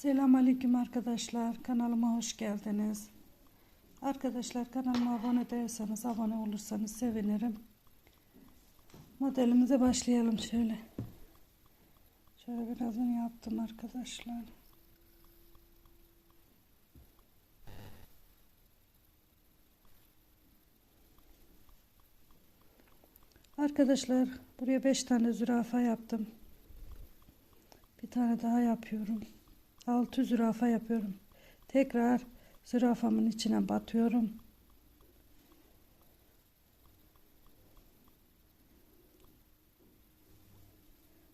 Selamünaleyküm arkadaşlar. Kanalıma hoş geldiniz. Arkadaşlar kanalıma abone değilseniz abone olursanız sevinirim. Modelimize başlayalım şöyle. Şöyle birazını yaptım arkadaşlar. Arkadaşlar buraya 5 tane zürafa yaptım. Bir tane daha yapıyorum. 6 zürafa yapıyorum. Tekrar zürafamın içine batıyorum.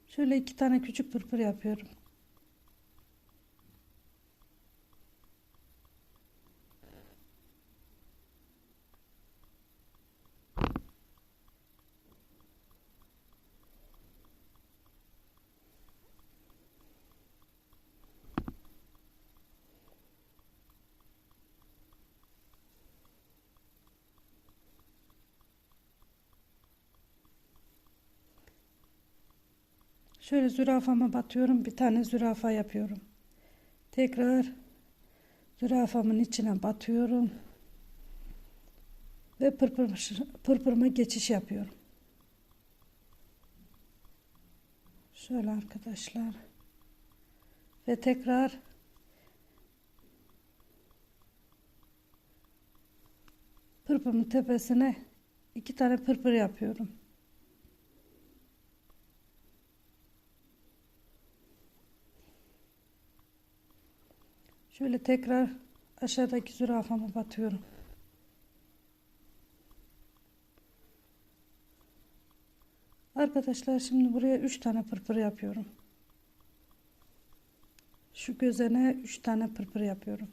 Şöyle iki tane küçük pırpır yapıyorum. Şöyle zürafama batıyorum. Bir tane zürafa yapıyorum. Tekrar zürafamın içine batıyorum. Ve pırpır, pırpırıma geçiş yapıyorum. Şöyle arkadaşlar. Ve tekrar pırpırın tepesine iki tane pırpır yapıyorum. Şöyle tekrar aşağıdaki zürafama batıyorum. Arkadaşlar şimdi buraya 3 tane pırpır yapıyorum. Şu gözene 3 tane pırpır yapıyorum.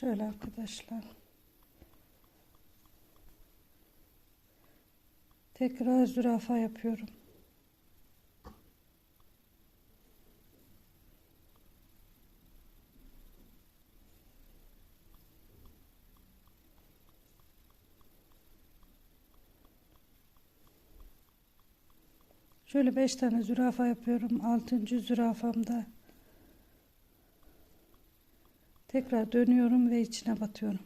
Şöyle arkadaşlar. Tekrar zürafa yapıyorum. Şöyle 5 tane zürafa yapıyorum. 6. zürafamda Tekrar dönüyorum ve içine batıyorum.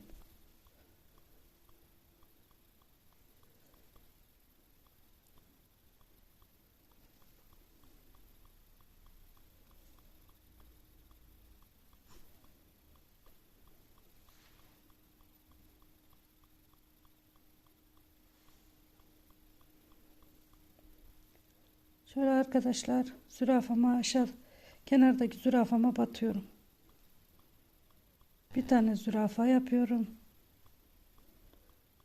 Şöyle arkadaşlar zürafama aşağı kenardaki zürafama batıyorum. Bir tane zürafa yapıyorum.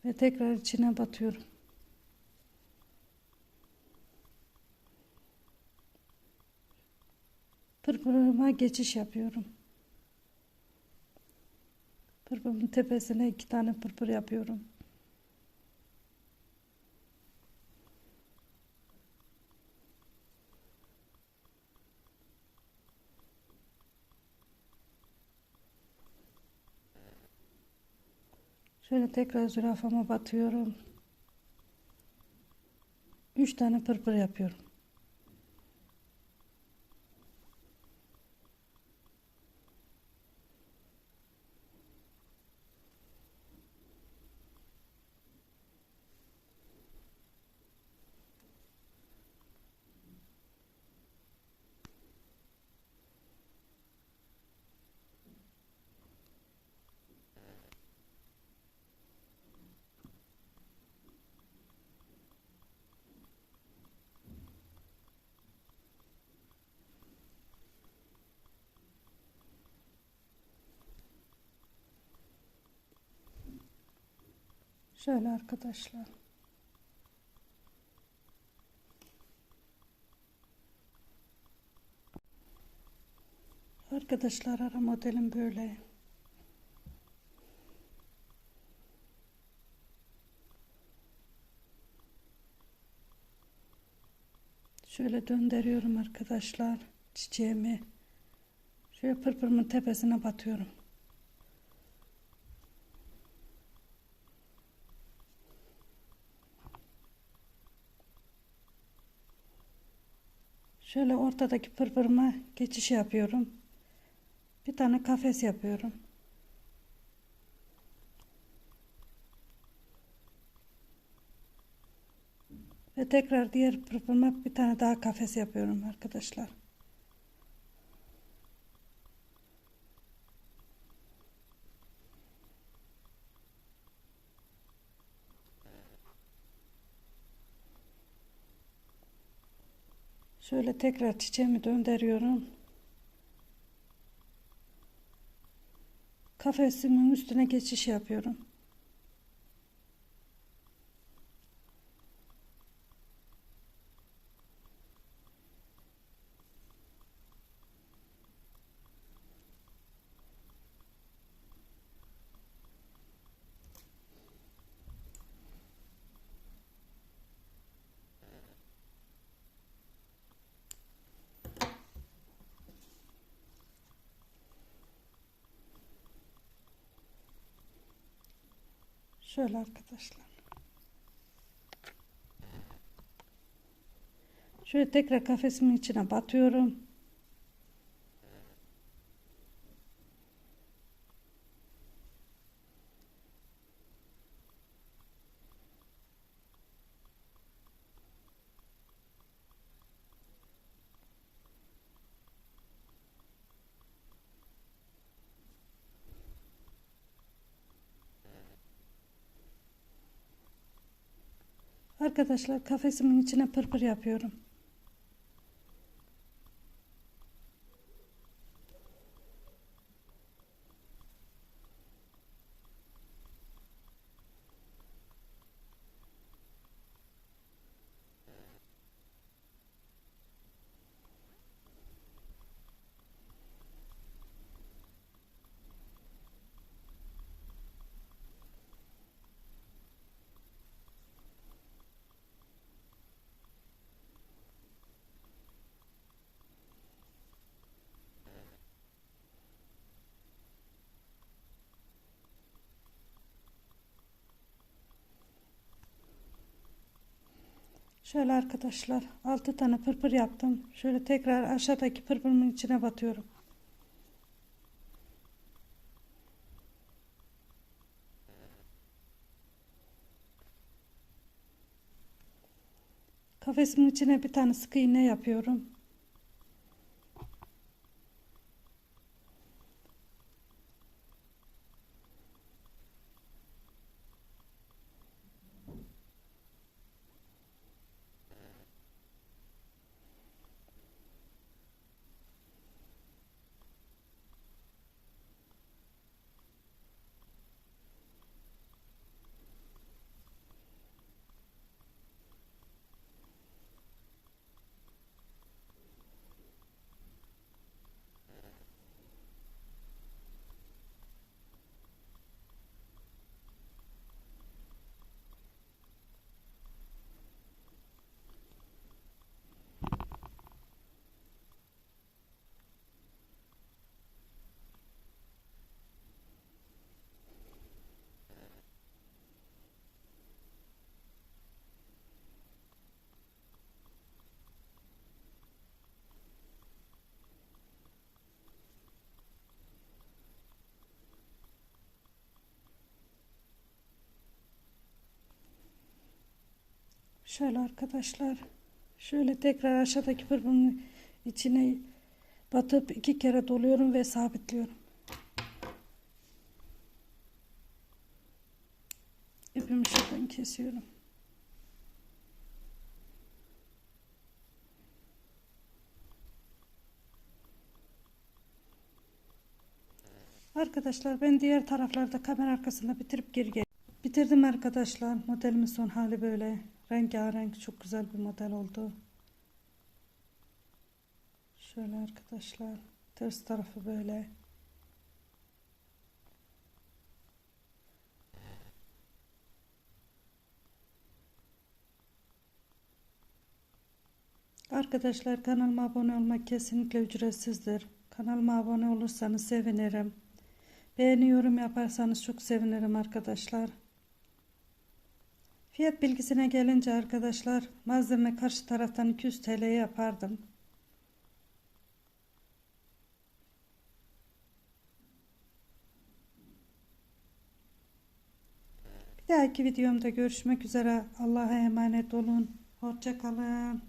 Ve tekrar içine batıyorum. Pırpırıma geçiş yapıyorum. Pırpırın tepesine iki tane pırpır yapıyorum. Şöyle tekrar zürafama batıyorum. 3 tane pırpır yapıyorum. Şöyle arkadaşlar. Arkadaşlar ara modelim böyle. Şöyle döndürüyorum arkadaşlar çiçeğimi. Şöyle pırpırımın tepesine batıyorum. Şöyle ortadaki pırpırıma geçiş yapıyorum. Bir tane kafes yapıyorum. Ve tekrar diğer pırpırıma bir tane daha kafes yapıyorum arkadaşlar. Şöyle tekrar çiçeğimi döndürüyorum. Kafesimin üstüne geçiş yapıyorum. Şöyle arkadaşlar. Şöyle tekrar kafesimin içine batıyorum. Arkadaşlar kafesimin içine pırpır yapıyorum. Şöyle arkadaşlar 6 tane pırpır yaptım. Şöyle tekrar aşağıdaki pırpırımın içine batıyorum. Kafesimin içine bir tane sık iğne yapıyorum. Şöyle arkadaşlar. Şöyle tekrar aşağıdaki pırpırın içine batıp iki kere doluyorum ve sabitliyorum. İpimi şuradan kesiyorum. Arkadaşlar ben diğer taraflarda kamera arkasında bitirip geri gel. Bitirdim arkadaşlar. Modelimin son hali böyle. Rengarenk çok güzel bir model oldu. Şöyle arkadaşlar. Ters tarafı böyle. Arkadaşlar kanalıma abone olmak kesinlikle ücretsizdir. Kanalıma abone olursanız sevinirim. Beğeni yorum yaparsanız çok sevinirim arkadaşlar. Fiyat bilgisine gelince arkadaşlar malzeme karşı taraftan 200 TL yapardım. Bir dahaki videomda görüşmek üzere. Allah'a emanet olun. Hoşça kalın.